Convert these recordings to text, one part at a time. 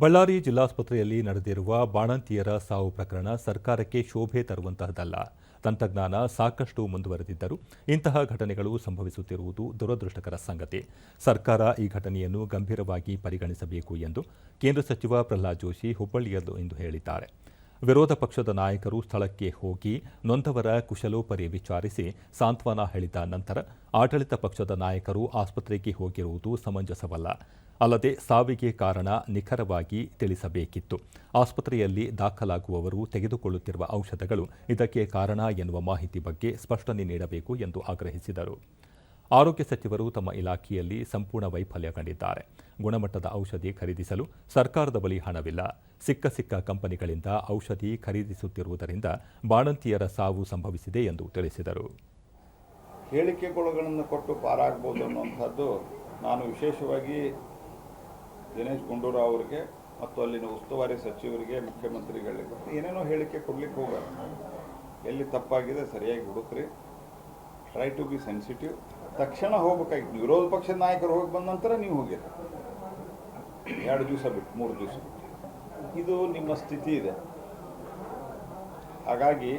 ಬಳ್ಳಾರಿ ಜಿಲ್ಲಾಸ್ಪತ್ರೆಯಲ್ಲಿ ನಡೆದಿರುವ ಬಾಣಂತಿಯರ ಸಾವು ಪ್ರಕರಣ ಸರ್ಕಾರಕ್ಕೆ ಶೋಭೆ ತರುವಂತಹದ್ದಲ್ಲ ತಂತ್ರಜ್ಞಾನ ಸಾಕಷ್ಟು ಮುಂದುವರೆದಿದ್ದರೂ ಇಂತಹ ಘಟನೆಗಳು ಸಂಭವಿಸುತ್ತಿರುವುದು ದುರದೃಷ್ಟಕರ ಸಂಗತಿ. ಸರ್ಕಾರ ಈ ಘಟನೆಯನ್ನು ಗಂಭೀರವಾಗಿ ಪರಿಗಣಿಸಬೇಕು ಎಂದು ಕೇಂದ್ರ ಸಚಿವ ಪ್ರಹ್ಲಾದ್ ಜೋಶಿ ಹುಬ್ಬಳ್ಳಿಯಲ್ಲೂ ಇಂದು ಹೇಳಿದ್ದಾರೆ. ವಿರೋಧ ಪಕ್ಷದ ನಾಯಕರು ಸ್ಥಳಕ್ಕೆ ಹೋಗಿ ನೊಂದವರ ಕುಶಲೋಪರಿ ವಿಚಾರಿಸಿ ಸಾಂತ್ವನ ಹೇಳಿದ ನಂತರ ಆಡಳಿತ ಪಕ್ಷದ ನಾಯಕರು ಆಸ್ಪತ್ರೆಗೆ ಹೋಗಿರುವುದು ಸಮಂಜಸವಲ್ಲ. ಅಲ್ಲದೆ ಸಾವಿಗೆ ಕಾರಣ ನಿಖರವಾಗಿ ತಿಳಿಸಬೇಕಿತ್ತು. ಆಸ್ಪತ್ರೆಯಲ್ಲಿ ದಾಖಲಾಗುವವರು ತೆಗೆದುಕೊಳ್ಳುತ್ತಿರುವ ಔಷಧಗಳು ಇದಕ್ಕೆ ಕಾರಣ ಎನ್ನುವ ಮಾಹಿತಿ ಬಗ್ಗೆ ಸ್ಪಷ್ಟನೆ ನೀಡಬೇಕು ಎಂದು ಆಗ್ರಹಿಸಿದರು. ಆರೋಗ್ಯ ಸಚಿವರು ತಮ್ಮ ಇಲಾಖೆಯಲ್ಲಿ ಸಂಪೂರ್ಣ ವೈಫಲ್ಯ ಕಂಡಿದ್ದಾರೆ. ಗುಣಮಟ್ಟದ ಔಷಧಿ ಖರೀದಿಸಲು ಸರ್ಕಾರದ ಬಳಿ ಹಣವಿಲ್ಲ. ಸಿಕ್ಕ ಸಿಕ್ಕ ಕಂಪನಿಗಳಿಂದ ಔಷಧಿ ಖರೀದಿಸುತ್ತಿರುವುದರಿಂದ ಬಾಣಂತಿಯರ ಸಾವು ಸಂಭವಿಸಿದೆ ಎಂದು ತಿಳಿಸಿದರು. ಹೇಳಿಕೆಗಳನ್ನು ಕೊಟ್ಟು ಪಾರಾಗ್ಬೋದು ಅನ್ನುವಂಥದ್ದು ನಾನು ವಿಶೇಷವಾಗಿ ದಿನೇಶ್ ಗುಂಡೂರಾವ್ ಅವರಿಗೆ ಮತ್ತು ಅಲ್ಲಿನ ಉಸ್ತುವಾರಿ ಸಚಿವರಿಗೆ, ಮುಖ್ಯಮಂತ್ರಿಗಳಿಗೆ ಏನೇನೋ ಹೇಳಿಕೆ ಕೊಡ್ಲಿಕ್ಕೆ ಹೋಗಲ್ಲ ಎಲ್ಲಿ ತಪ್ಪಾಗಿದೆ ಸರಿಯಾಗಿ ಹುಡುಕ್ರಿ. ಟ್ರೈ ಟು ಬಿ ಸೆನ್ಸಿಟಿವ್ ತಕ್ಷಣ ಹೋಗ್ಬೇಕಾಗಿತ್ತು. ವಿರೋಧ ಪಕ್ಷದ ನಾಯಕರು ಹೋಗಿ ಬಂದ ನಂತರ ನೀವು ಹೋಗಿರಿ. ಎರಡು ದಿವಸ ಬಿಟ್ಟು, ಮೂರು ದಿವಸ ಬಿಟ್ಟು. ಇದು ನಿಮ್ಮ ಸ್ಥಿತಿ ಇದೆ. ಹಾಗಾಗಿ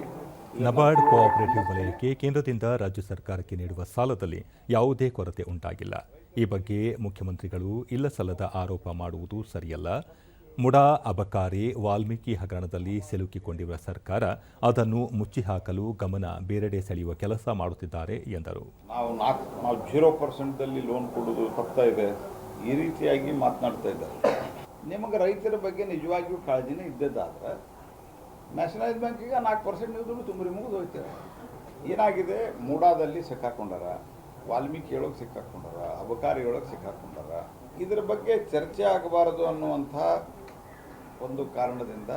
ನಬಾರ್ಡ್ ಕೋಆಪರೇಟಿವ್ ವಲಯಕ್ಕೆ ಕೇಂದ್ರದಿಂದ ರಾಜ್ಯ ಸರ್ಕಾರಕ್ಕೆ ನೀಡುವ ಸಾಲದಲ್ಲಿ ಯಾವುದೇ ಕೊರತೆ ಉಂಟಾಗಿಲ್ಲ. ಈ ಬಗ್ಗೆ ಮುಖ್ಯಮಂತ್ರಿಗಳು ಇಲ್ಲಸಲ್ಲದ ಆರೋಪ ಮಾಡುವುದು ಸರಿಯಲ್ಲ. ಮುಡಾ ಅಬಕಾರಿ ವಾಲ್ಮೀಕಿ ಹಗರಣದಲ್ಲಿ ಸಿಲುಕಿಕೊಂಡಿರುವ ಸರ್ಕಾರ ಅದನ್ನು ಮುಚ್ಚಿಹಾಕಲು ಗಮನ ಬೇರೆಡೆ ಸೆಳೆಯುವ ಕೆಲಸ ಮಾಡುತ್ತಿದ್ದಾರೆ ಎಂದರು. ನಾವು ನಾಲ್ಕು ನಾವು ಜೀರೋ ಪರ್ಸೆಂಟ್ದಲ್ಲಿ ಲೋನ್ ಕೊಡೋದು ತಪ್ತಾ ಇದೆ. ಈ ರೀತಿಯಾಗಿ ಮಾತನಾಡ್ತಾ ಇದ್ದಾರೆ. ನಿಮಗೆ ರೈತರ ಬಗ್ಗೆ ನಿಜವಾಗಿಯೂ ಕಾಳಜಿನೇ ಇದ್ದದ್ದಾದ್ರೆ ನ್ಯಾಷನಲೈಸ್ ಬ್ಯಾಂಕಿಗೆ ನಾಲ್ಕು ಪರ್ಸೆಂಟ್ ದುಡ್ಡು ತುಂಬಿ ಮುಗಿದು ಹೋಗ್ತಾರೆ ಏನಾಗಿದೆ? ಮೂಡಾದಲ್ಲಿ ಸಿಕ್ಕಾಕೊಂಡಾರ ವಾಲ್ಮೀಕಿ ಒಳಗೆ ಸಿಕ್ಕಾಕೊಂಡಾರ ಅಬಕಾರಿ ಒಳಗೆ ಸಿಕ್ಕಾಕೊಂಡಾರ ಇದರ ಬಗ್ಗೆ ಚರ್ಚೆ ಆಗಬಾರದು ಅನ್ನುವಂಥ ಒಂದು ಕಾರಣದಿಂದ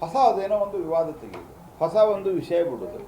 ಹೊಸ ಅದೇನೋ ಒಂದು ವಿವಾದ ತೆಗೆಯುದು ಹೊಸ ಒಂದು ವಿಷಯ ಬಿಡೋದು.